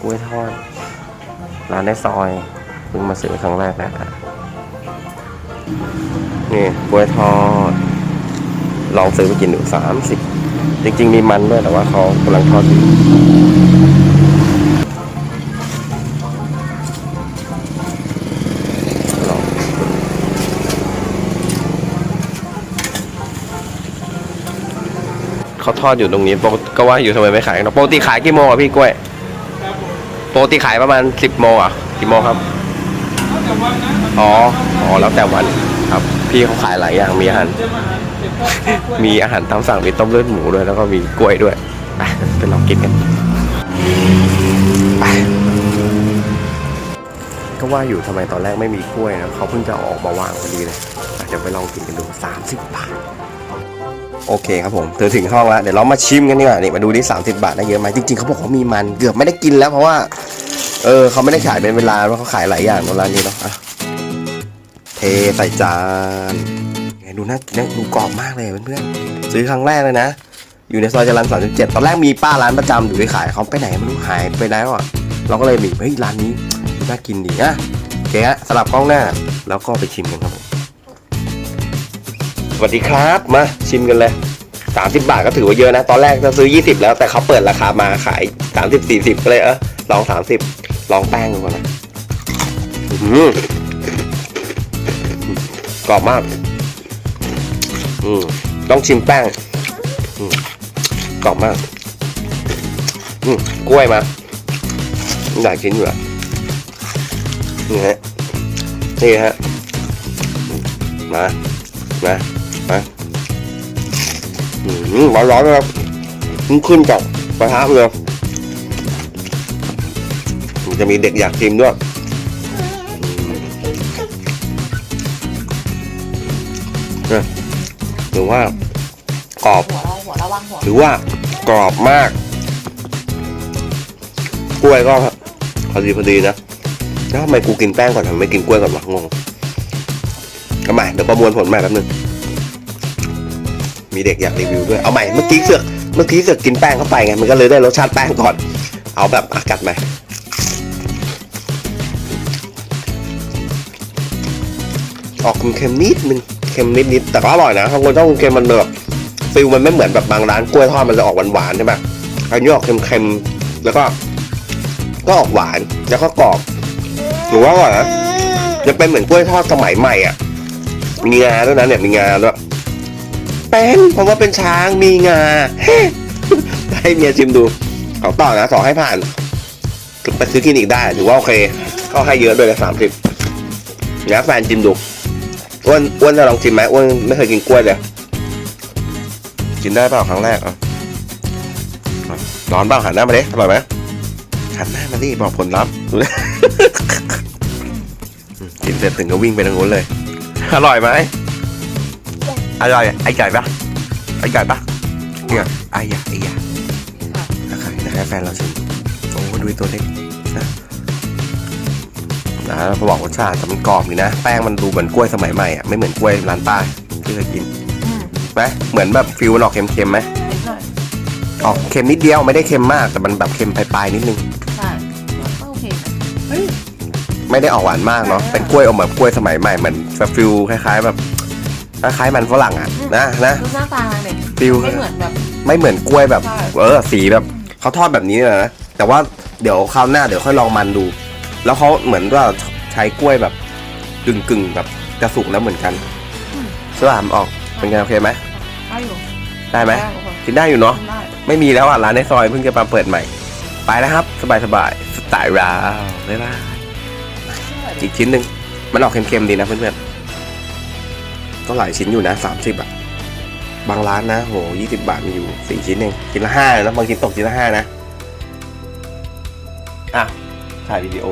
กล้วยทอด ร้านในซอยเพิ่งมาซื้อครั้งแรกนะนี่กล้วยทอด ลองซื้อไปกินดูสามสิบจริง ๆ มีมันด้วยแต่ว่าเขากำลังทอดอยู่เขาทอดอยู่ตรงนี้ปกก็ว่าอยู่ทำไมไม่ขายกันปกติขายกี่โมงอะพี่กล้วย ปกติขายประมาณสิบโมงอะกี่โมงครับอ๋ออ๋อแล้วแต่วันครับ พี่เขาขายหลายอย่างมีอาหารมีอาหารตามสั่งมีต้มเลือดหมูด้วยแล้วก็มีกล้วยด้วยไปไปลองกินกันไปก็ว่าอยู่ทำไมตอนแรกไม่มีกล้วยนะเขาเพิ่งจะออกมาวางพอดีเลยอะเดี๋ยวไปลองกินกันดู 30 บาทโอเคครับผมเธอถึงห้องแล้วเดี๋ยวเรามาชิมกันดีกว่านี่มาดูดิ30 บาทได้เยอะไหมจริงๆเขาบอกว่ามีมันเกือบไม่ได้กินแล้วเพราะว่า เออเขาไม่ได้ขายเป็นเวลาเพราะเขาขายหลายอย่างในร้านนี้เนาะอะเทใส่จานไงดูน่ากินดูกรอบมากเลยเพื่อนๆซื้อครั้งแรกเลยนะ อยู่ในซอยจรัญสามสิบเจ็ดตอนแรกมีป้าร้านประจำอยู่ที่ขายเขาไปไหนไม่รู้หายไปแล้วอะเราก็เลยมีเฮ้ยร้านนี้น่ากินดีอะโอเคฮะสลับกล้องหน้าแล้วก็ไปชิมกันครับผมสวัสดีครับมาชิมกันเลย30บาทก็ถือว่าเยอะนะ ตอนแรกจะซื้อ20แล้วแต่เขาเปิดราคามาขาย30 40ก็เลยเออลอง30 ลองแป้งดูก่อนนะกรอบมากต้องชิมแป้งกรอบมากกล้วยมาหลายชิ้นอยู่อะนี่ฮะนี่ฮะมามามาอืมร้อนๆนะครับเพิ่งขึ้นจากกระทะเลย จะมีเด็กอยากชิมด้วยอืมเนี่ยถือว่ากรอบหัวเราหัวระวังหัวถือว่ากรอบมาก กล้วยก็พอดีพอดีนะแล้วทำไมกูกินแป้งก่อนทำไมไม่กินกล้วยก่อนวะงงก็ใหม่เดี๋ยวประมวลผลใหม่แป๊บนึงมีเด็กอยากรีวิวด้วยเอาใหม่เมื่อกี้เสือกเมื่อกี้เสือกกินแป้งเข้าไปไงมันก็เลยได้รสชาติแป้งก่อน เอาแบบอากัดไหม ออกเค็มๆนิดนึงเค็มนิดๆแต่ก็อร่อยนะถ้าคนชอบเค็มมันแบบฟิลมันไม่เหมือนแบบบางร้านกล้วยทอดมันจะออกหวานๆใช่ไหมอันนี้ออกเค็มๆแล้วก็ ก็ออกหวานแล้วก็กรอบหรือว่าอร่อยนะจะเป็นเหมือนกล้วยทอดสมัยใหม่อะ มีงาด้วยนะเนี่ยมีงาด้วยเป็นผมว่าเป็นช้างมีงาให้เมียชิมดูเขาต่อนะสองให้ผ่านไปซื้อคลินิกได้ถือว่าโอเค ก็ให้เยอะด้วยนะสามสิบนะแฟนชิมดู อ้วนอ้วนจะลองชิมไหมอ้วนไม่เคยกินกล้วยเลย กินได้เปล่าครั้งแรกอะอะร้อนเปล่าหันหน้ามาดิอร่อยไหมหันหน้ามาดิบอกผลลัพธ์ดูนะอืมกินเสร็จถึงก็วิ่งไปทางนู้นเลย อร่อยไหมอร่อยไอ้ไก่ปะไอ้ไก่ปะเนี่ยไอ้ยะไอ้ยะนะครับนะครับแฟนเราชิมโอ้ดูตัวเล็กนะ นะพอบอกรสชาติแต่มันกรอบดีนะ แป้งมันดูเหมือนกล้วยสมัยใหม่อะไม่เหมือนกล้วยร้านป้าที่เคยกินอืมไหมเหมือนแบบฟิวมันออกเค็มๆไหมนิดหน่อยออกเค็มนิดเดียวไม่ได้เค็มมากแต่มันแบบเค็มปลายๆนิดนึงใช่ก็โอเคนะเฮ้ยไม่ได้ออกหวานมากเนาะเป็นกล้วยออกแบบกล้วยสมัยใหม่เหมือนแบบฟิวคล้าย ๆ แบบคล้ายๆมันฝรั่งอะนะนะดูหน้าตาเลยฟิวไม่เหมือนแบบไม่เหมือนกล้วยแบบใช่เออสีแบบเขาทอดแบบนี้เลยนะแต่ว่าเดี๋ยวคราวหน้าเดี๋ยวค่อยลองมันดู แล้วเขาเหมือนว่าใช้กล้วยแบบกึ่งกึ่งๆแบบจะสุกแล้วเหมือนกันสลามออกเป็นไงโอเคไหมได้อยู่ได้ไหมโอเคกินได้อยู่เนาะได้ไม่มีแล้วอะร้านในซอยเพิ่งจะมาเปิดใหม่ ไปแล้วครับ สบายสบายๆสไตล์ราวบ๊ายบายอีกชิ้นหนึ่งมันออกเค็มๆดีนะเพื่อนๆก็หลายชิ้นอยู่นะสามสิบอะบางร้านนะโหยี่สิบาทมีอยู่สี่ชิ้นเองชิ้นละห้าแล้วบางชิ้นตกชิ้นละห้านะอะ ถ่ายวิดีโอ